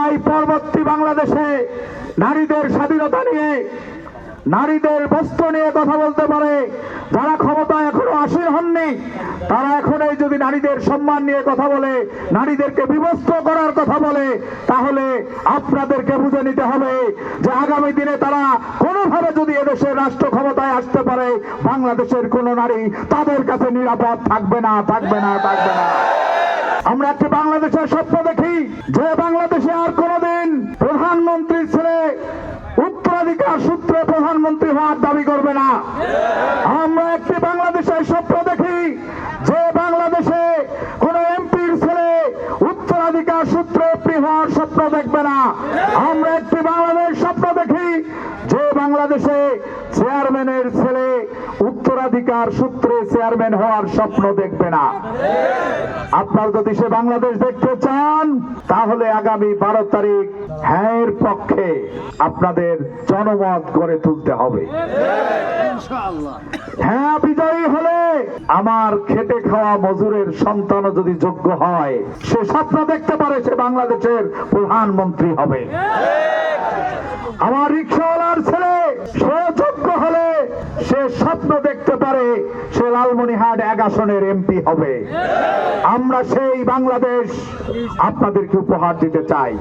যারা এই পরবর্তী বাংলাদেশে নারীদের স্বাধীনতা নিয়ে, নারীদের বস্ত্র নিয়ে কথা বলতে পারে। যারা ক্ষমতা এখনও আসীন হননি, তারা এখন এই যদি নারীদের সম্মান নিয়ে কথা বলে, নারীদেরকে বিবস্ত্র করার কথা বলে, তাহলে আপনাদেরকে বুঝে নিতে হবে যে আগামী দিনে তারা কোনোভাবে যদি এদেশের রাষ্ট্র ক্ষমতায় আসতে পারে, বাংলাদেশের কোনো নারী তাদের কাছে নিরাপদ থাকবে না থাকবে না থাকবে না। আমরা একটি বাংলাদেশের স্বপ্ন দেখি, যে বাংলাদেশে আর কোনোদিন প্রধানমন্ত্রীর ছেলে উত্তরাধিকার সূত্রে প্রধানমন্ত্রী হওয়ার দাবি করবে না। আমরা একটি বাংলাদেশের স্বপ্ন দেখি, যে বাংলাদেশে কোন এমপির ছেলে উত্তরাধিকার সূত্রে হওয়ার স্বপ্ন দেখবে না। আমরা একটি বাংলাদেশ স্বপ্ন দেখি বাংলাদেশে চেয়ারম্যানের ছেলে উত্তরাধিকার সূত্রে চেয়ারম্যান হওয়ার স্বপ্ন দেখবে না। আপনার যদি সে বাংলাদেশ দেখতে চান তাহলে আগামী বারো তারিখ হ্যাঁ পক্ষে আপনাদের জনমত গড়ে তুলতে হবে। হ্যাঁ বিজয়ী হলে আমার খেটে খাওয়া মজুরের সন্তান যদি যোগ্য হয় সে স্বপ্ন দেখতে পারে সে বাংলাদেশের প্রধানমন্ত্রী হবে। আমার রিক্সাওয়ালার ছেলে স্বপ্ন দেখতে পারে, সে লালমনিহাট এক আসনের এমপি হবে। আমরা সেই বাংলাদেশ আপনাদেরকে উপহার দিতে চাই।